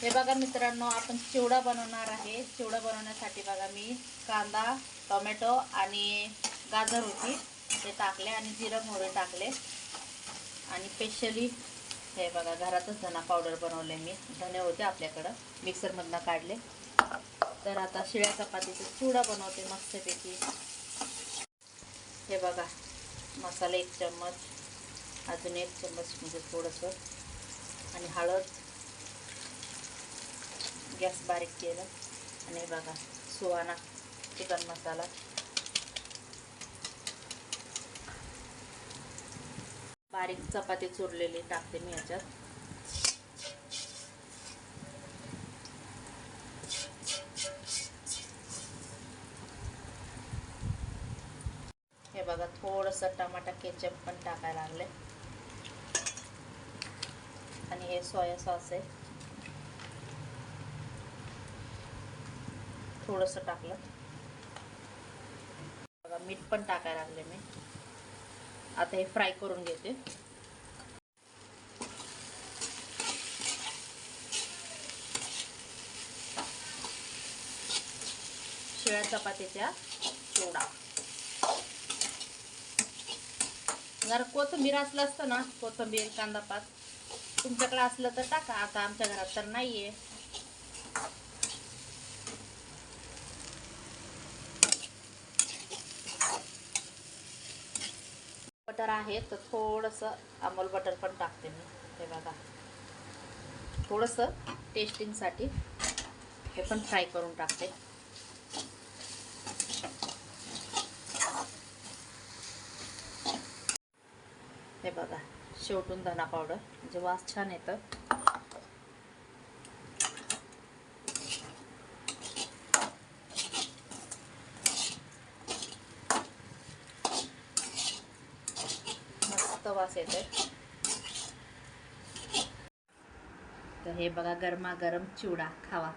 हे बघा मित्रांनो आपण चिवडा बनवणार आहे. चिवडा बनवण्यासाठी बघा मी कांदा टोमॅटो आणि गाजर होती ते टाकले आणि जिरं मोहरे टाकले. आणि स्पेशली हे बघा घरातच धना पावडर बनवले मी. धने होते आपल्याकडं मिक्सरमधनं काढले. तर आता शिळ्या चपातीचा चिवडा बनवते मस्तपैकी. हे बघा मसाला एक चम्मच अजून एक चम्मच म्हणजे थोडंसं. आणि हळद. गॅस बारीक केलं. आणि बघा सुवाना चिकन मसाला. बारीक चपाती चुरलेली टाकते मी याच्यात. हे बघा थोडंसं टमाटा केचप पण टाकायला लागले आणि हे सोया सॉस आहे. थोडंसं टाकलं. बघा मीठ पण टाकायला लागले मी. आता हे फ्राय करून घेते. शिळ्या चपातीच्या चिवडा. जर कोथिंबीर असलं असतं ना कोथिंबीर कांदा पात तुमच्याकडे असलं तर टाका. आता आमच्या घरात तर नाहीये. बटर आहे तर थोडंसं अमूल बटर पण टाकते मी. हे बघा. थोडंसं टेस्टिंगसाठी हे पण फ्राय करून टाकते. हे बघा शेवटून धना पावडर म्हणजे वास छान येतं मस्त वास येतोय. तर हे बघा गरमागरम चिवडा खावा.